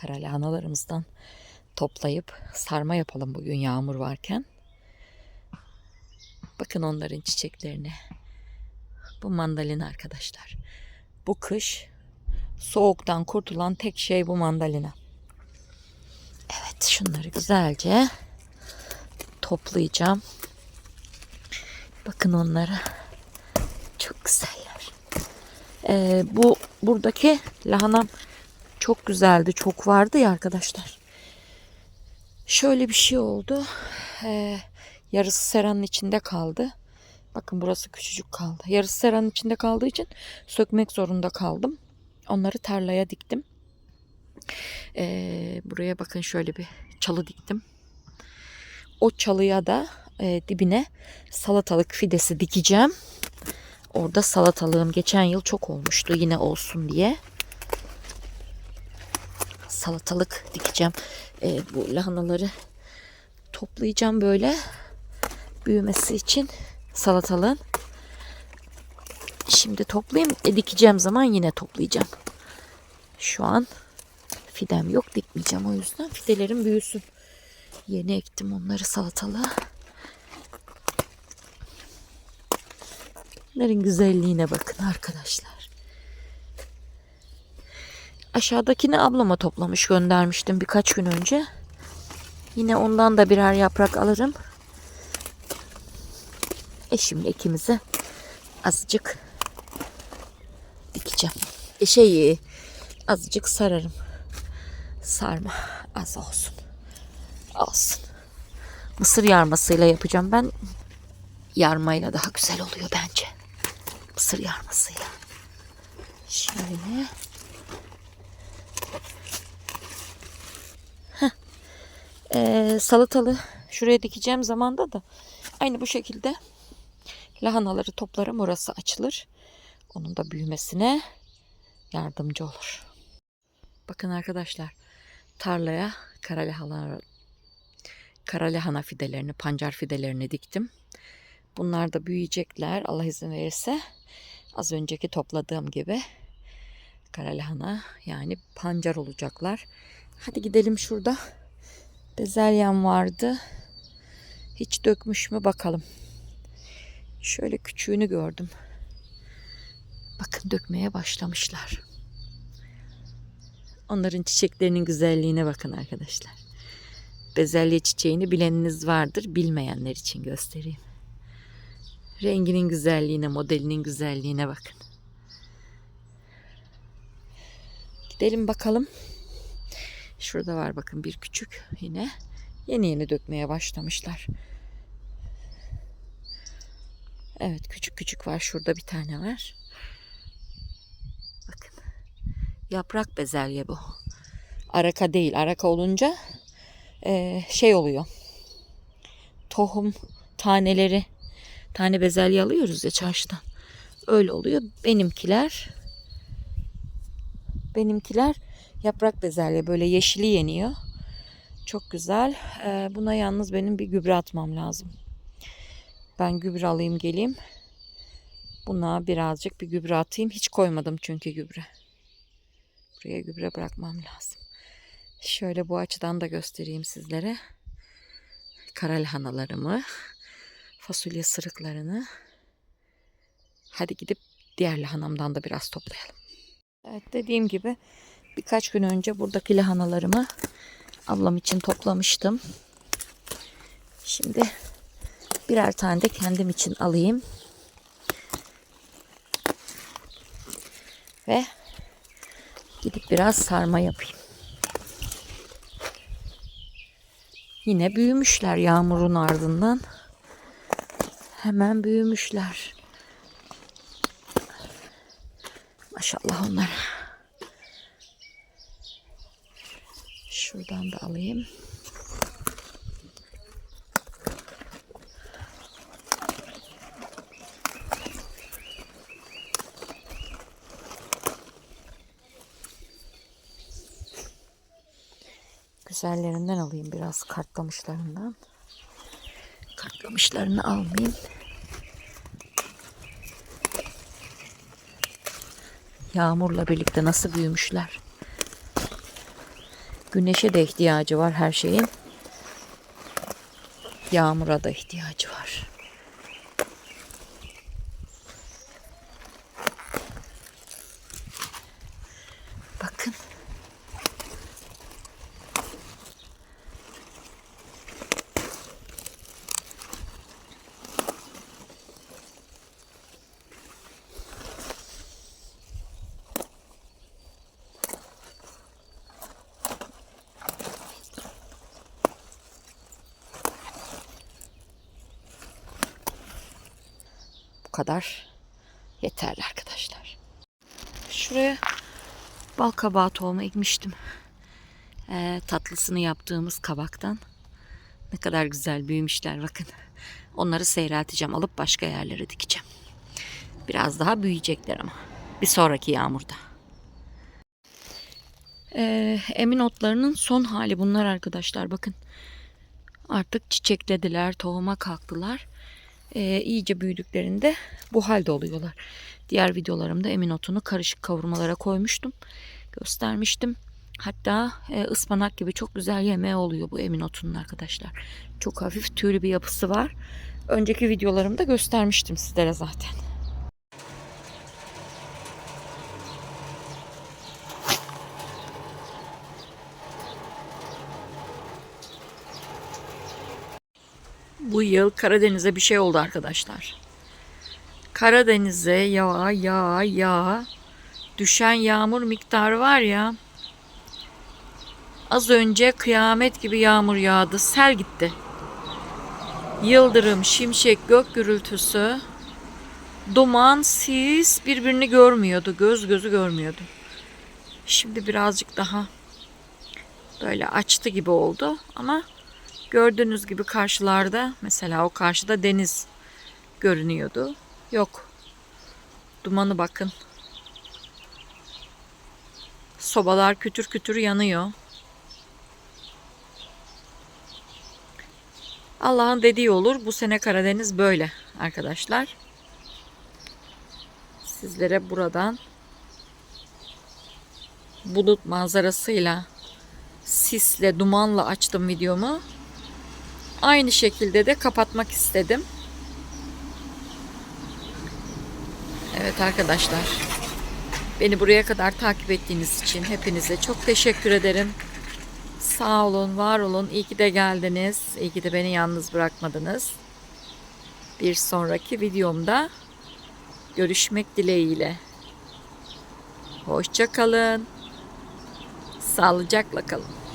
kara lahanalarımızdan toplayıp sarma yapalım bugün yağmur varken. Bakın onların çiçeklerine. Bu mandalina arkadaşlar. Bu kış soğuktan kurtulan tek şey bu mandalina. Evet şunları güzelce toplayacağım. Bakın onlara. Çok güzeller. Ee, bu buradaki lahanam çok güzeldi. Çok vardı ya arkadaşlar. Şöyle bir şey oldu. Ee, yarısı seranın içinde kaldı. Bakın burası küçücük kaldı. Yarısı seranın içinde kaldığı için sökmek zorunda kaldım. Onları tarlaya diktim. Ee, buraya bakın şöyle bir çalı diktim. O çalıya da e, dibine salatalık fidesi dikeceğim. Orada salatalığım geçen yıl çok olmuştu yine olsun diye. Salatalık dikeceğim. Ee, bu lahanaları toplayacağım böyle büyümesi için salatalığın. Şimdi toplayayım. E, dikeceğim zaman yine toplayacağım. Şu an fidem yok dikmeyeceğim o yüzden. Fidelerim büyüsün. Yeni ektim onları salatalığa. Bunların güzelliğine bakın arkadaşlar. Aşağıdakini ablama toplamış göndermiştim birkaç gün önce. Yine ondan da birer yaprak alırım. Eşimle ikimize azıcık dikeceğim. E şey azıcık sararım. Sarma az olsun. Olsun. Mısır yarmasıyla yapacağım ben. Yarmayla daha güzel oluyor bence. Mısır yarmasıyla. Şöyle. Ee, salatalı şuraya dikeceğim zamanda da aynı bu şekilde lahanaları toplarım orası açılır. Onun da büyümesine yardımcı olur. Bakın arkadaşlar tarlaya kara lahana kara lahana fidelerini, pancar fidelerini diktim. Bunlar da büyüyecekler Allah izin verirse. Az önceki topladığım gibi kara lahana yani pancar olacaklar. Hadi gidelim şurada. Bezelyem vardı. Hiç dökmüş mü bakalım. Şöyle küçüğünü gördüm. Bakın dökmeye başlamışlar. Onların çiçeklerinin güzelliğine bakın arkadaşlar. Bezelye çiçeğini bileniniz vardır. Bilmeyenler için göstereyim. Renginin güzelliğine, modelinin güzelliğine bakın. Gidelim bakalım. Şurada var bakın bir küçük yine. Yeni yeni dökmeye başlamışlar. Evet küçük küçük var. Şurada bir tane var. Bakın. Yaprak bezelye bu. Araka değil. Araka olunca e, şey oluyor. Tohum taneleri tane bezelye alıyoruz ya çarşıdan. Öyle oluyor. Benimkiler benimkiler yaprak bezelye böyle yeşili yeniyor. Çok güzel. E, buna yalnız benim bir gübre atmam lazım. Ben gübre alayım geleyim. Buna birazcık bir gübre atayım. Hiç koymadım çünkü gübre. Buraya gübre bırakmam lazım. Şöyle bu açıdan da göstereyim sizlere. Kara lahanalarımı, fasulye sırıklarını. Hadi gidip diğer lahanamdan da biraz toplayalım. Evet dediğim gibi birkaç gün önce buradaki lahanalarımı ablam için toplamıştım. Şimdi birer tane de kendim için alayım. Ve gidip biraz sarma yapayım. Yine büyümüşler yağmurun ardından. Hemen büyümüşler. Maşallah onlar. Şuradan da alayım. Güzellerinden alayım biraz kartlamışlarından. Kartlamışlarını almayayım. Yağmurla birlikte nasıl büyümüşler. Güneşe de ihtiyacı var her şeyin. Yağmura da ihtiyacı var. Kadar yeterli arkadaşlar. Şuraya bal kabağı tohumu ekmiştim. Ee, tatlısını yaptığımız kabaktan. Ne kadar güzel büyümüşler bakın. Onları seyrelteceğim. Alıp başka yerlere dikeceğim. Biraz daha büyüyecekler ama. Bir sonraki yağmurda. Ee, emin otlarının son hali bunlar arkadaşlar. Bakın. Artık çiçeklediler. Tohuma kalktılar. Ee, iyice büyüdüklerinde bu halde oluyorlar. Diğer videolarımda emin otunu karışık kavurmalara koymuştum. Göstermiştim. Hatta e, ıspanak gibi çok güzel yemeği oluyor bu emin otunun arkadaşlar. Çok hafif tüylü bir yapısı var. Önceki videolarımda göstermiştim sizlere zaten. Bu yıl Karadeniz'e bir şey oldu arkadaşlar. Karadeniz'e yağ yağ yağ düşen yağmur miktarı var ya. Az önce kıyamet gibi yağmur yağdı. Sel gitti. Yıldırım, şimşek, gök gürültüsü, duman, sis birbirini görmüyordu. Göz gözü görmüyordu. Şimdi birazcık daha böyle açtı gibi oldu ama gördüğünüz gibi karşılarda mesela o karşıda deniz görünüyordu. Yok. Dumanı bakın. Sobalar kütür kütür yanıyor. Allah'ın dediği olur. Bu sene Karadeniz böyle arkadaşlar. Sizlere buradan bulut manzarasıyla sisle, dumanla açtım videomu. Aynı şekilde de kapatmak istedim. Evet arkadaşlar. Beni buraya kadar takip ettiğiniz için hepinize çok teşekkür ederim. Sağ olun, var olun. İyi ki de geldiniz. İyi ki de beni yalnız bırakmadınız. Bir sonraki videomda görüşmek dileğiyle. Hoşça kalın. Sağlıcakla kalın.